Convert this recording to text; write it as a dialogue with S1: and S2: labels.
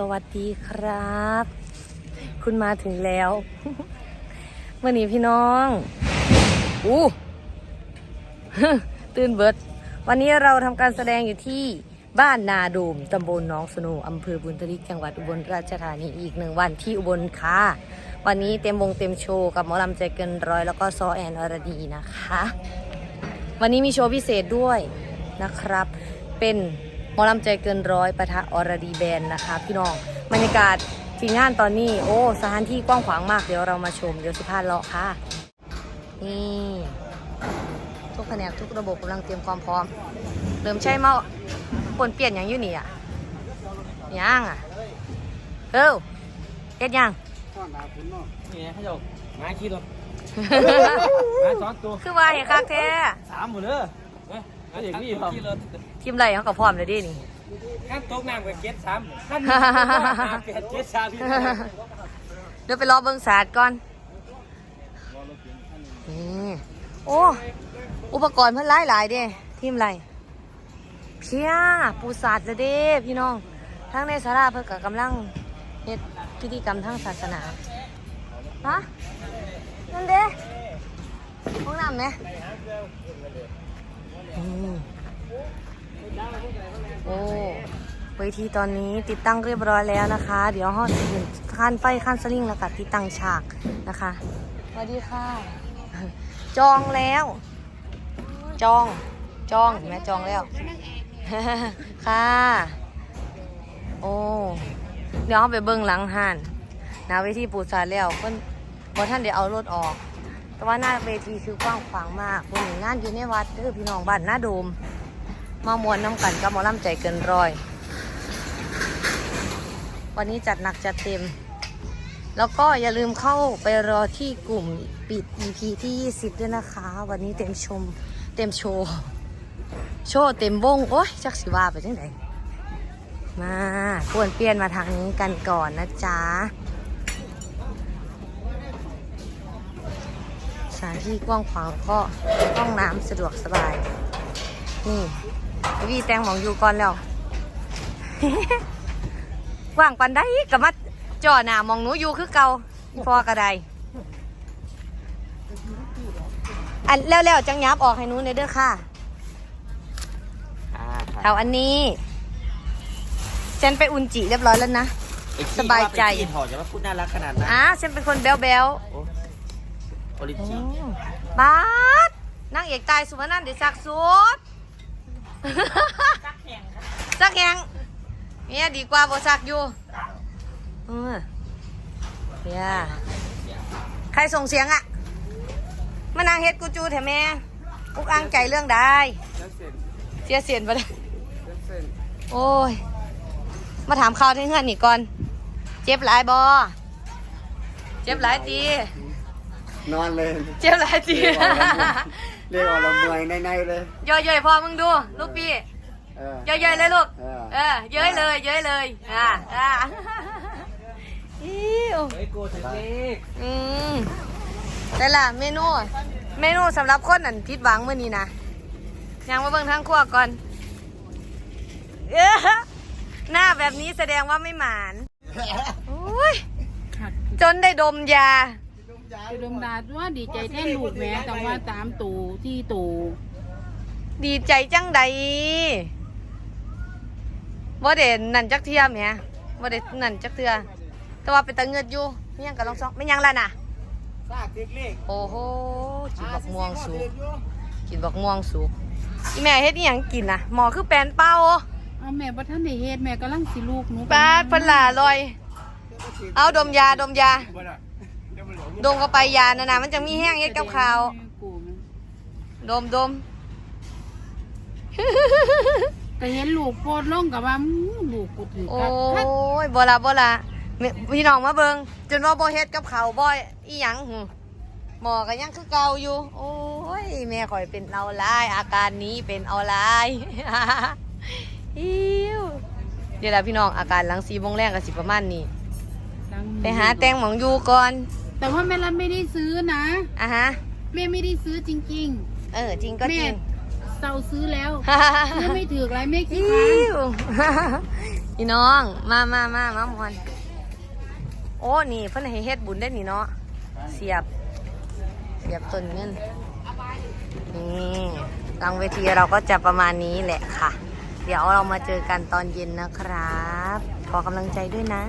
S1: สวัสดีครับ คุณมาถึงแล้วเมื่อนี้พี่น้องอู้ตื่นเบิด วันนี้เราทำการแสดงอยู่ที่บ้านนาโดมตำบลหน้องสนุอำเภอบุญทลิกจังหวัดอุบลราชธานีอีกหนึ่งวันที่อุบลค่ะ วันนี้เต็มวงเต็มโชว์กับหมอลำใจเกินร้อยแล้วก็ซอแอนอรดีนะคะ วันนี้มีโชว์พิเศษด้วยนะครับ เป็น หมอลำใจเกินร้อยปะทะอรดีแบนด์นะคะ พี่น้องบรรยากาศที่งานตอนนี้ โอ้สถานที่กว้างขวางมากเดี๋ยวเรามาชมเดี๋ยวสิพาเลาะค่ะ นี่ทุกแผนกทุกระบบกำลังเตรียมความพร้อม เริ่มใช่เมาปนเปลี่ยนอย่างอยู่นี่อะย่างอะเอ้าเฮ็ดยัง
S2: นี่ไงเขาจะมาคิดหรอกมาสองตัว
S1: คือว่าเห็นคักแท้
S2: สามหมดเลยมาอย่างนี้ครับ
S1: ทีมไรเขาก็พร้อมเลยดินี่
S2: ขั้นตกน้ำกับเก็ตสามขั้นเก็ตเก็ตสาม
S1: เดี๋ยวไปรอเบิ้งศาสตร์ก่อนนี่โอ้อุปกรณ์เพิ่นหลายหลายๆเด้ทีมไรเพียปูศาสตร์เลยเด้พี่น้องทั้งในสาราเพิ่นก็กำลังเฮ็ดพิธีกรรมทางศาสนาฮะนั่นเด้ห้องน้ำไหมอืม โอ้เวทีตอนนี้ติดตั้งเรียบร้อยแล้วนะคะ เดี๋ยวห้องจะเห็นขั้นไฟขั้นสลิงแล้วก็ติดตั้งฉากนะคะสวัสดีค่ะ จองแล้ว จองจองเห็นไหมจองแล้ว ค่ะ โอ้เดี๋ยวเอาไปเบิ้งหลังหันหนาเวทีปูซาแล้วเพิ่นบอท่านเดี๋ยวเอารถออก แต่ว่าหน้าเวทีคือกว้างขวางมากวันงานอยู่ในวัดเด้อพี่น้องบ้านหน้าโดม มามวนน้ำกันกับมอล่ำใจเกินร้อย วันนี้จัดหนักจัดเต็ม แล้วก็อย่าลืมเข้าไปรอที่กลุ่มปิด EP ที่ 20 ด้วยนะคะ วันนี้เต็มชม เต็มโชว์ โชว์เต็มวง โอ้ยจักสิว่าไปจังไหนมาปวนเปลี่ยนมาทางนี้กันก่อนนะจ๊ะสถานที่กว้างขวางก็ห้องน้ำสะดวกสบาย นี่ วีแตงหมองอยู่ก่อนแล้ว ว่างปันได้กับมาจ่อหน้ามองหนูอยู่คือเก่าพอกระไดอันแล้วๆจังยับออกให้หนูในอยเด้อค่ะเอาอันนี้ ฉันไปอุ่นจิเรียบร้อยแล้วนะ สบายใจ
S2: ถอดจะว่าพูดน่ารักขนาดนั้น
S1: อะฉันเป็นคนแบ๊วแบ๊ว
S2: โอริจิ
S1: บาสนางเอกตายสุวรรณันท์เดี๋ยวสั กสุดสักแข่งเนี่ยดีกว่าบ่สักอยู่เออเนี่ยใครส่งเสียงอะมานางเฮ็ดกูจูแถแม่อุกอังใจเรื่องใดเสียเสียนไปเลยโอ้ย มาถามข่าวที่เฮือนนี่ก่อน เจ็บหลายบอเจ็บหลายตี
S3: นอนเลย
S1: เจ็บหลายตี
S3: เรียกออกละเมอยในๆเลย
S1: ย่อยๆพอมึงดูลูกพี่
S3: เออ
S1: ย่อยๆเลยลูก
S3: เออ
S1: เออเย้ยเลยเย้ยเลย อ่าอ่าอิ้ว
S2: เฮ้ยโกถึงเล็ก
S1: อืมแต่ละเมนู เมนูสำหรับคนนั่นผิดหวังเมื่อนี้นะยังมาเบิ่งทั้งครัวก่อน เอ้อหน้าแบบนี้แสดงว่าไม่หมานอุ้ยจนได้ดมยา
S4: อุดมดาว่าดีใจแท่ลูกแม่แต่ว่าตามตูที่ตู
S1: ดีใจจังใดบ่เด่นนั่นจักเทียมแหมบ่เด่นนั่นจักเทือแต่ว่าเป็นตะเงิดอยู่ไม่ยังกับลองซองไม่ยังล่ะน่ะ
S2: ซากเล็ก
S1: โอ้โหกินบักม่วงสุกกินบักม่วงสุกอีแม่เฮ็ดอีหยังกินน่ะหมอคือแปลนเป้า
S4: เอาแม่บ่ท่านได้เฮ็ดแม่กำลังสิลูกหนู
S1: ปาดเพันหลาลอย เอาดมยาดมยา ดมเข้าไปยานะนะมันจะมีแห้งเฮ็ดกับข้าว
S4: กูแม่
S1: ดมดม
S4: ก็เห็นลูกโพดลงกับว่าอื้อลูกกูถือ
S1: โอ้
S4: กัด
S1: ยบ่ละบ่ละแม่พี่น้องมาเบิงจนว่าบ่เฮ็ดกับข้าวบ่อีหยังหือหมอก็ยังคือเก่าอยู่ โอ้ยแม่ข่อยเป็นเอาหลายอาการนี้เป็นเอาหลายอิวเดี๋ยวละพี่น้องอาการหลังสีโมงแรงก็สิประมาณนี้
S4: ดัง
S1: ไปหาแตงหมองอยู่ก่อน
S4: แต่ว่าแม่รันไม่ได้ซื้อนะ
S1: อะฮะ
S4: แม่ไม่ได้ซื้อจริง
S1: เออจริง
S4: ๆ
S1: ก็จ
S4: แม่
S1: ริง
S4: เซาซื้อแล้วซื้อไม่ถือไรแม่คิด
S1: อิ
S4: ว่า
S1: วพี่น้องมามามามาหมอนโอ้นี่เพิ่นให้เฮ็ดบุญได้นี่เนาะเสียบ เสียบต้นเงินนี่หลังเวทีเราก็จะประมาณนี้แหละค่ะ เดี๋ยวเรามาเจอกันตอนเย็นนะครับ ขอกำลังใจด้วยนะ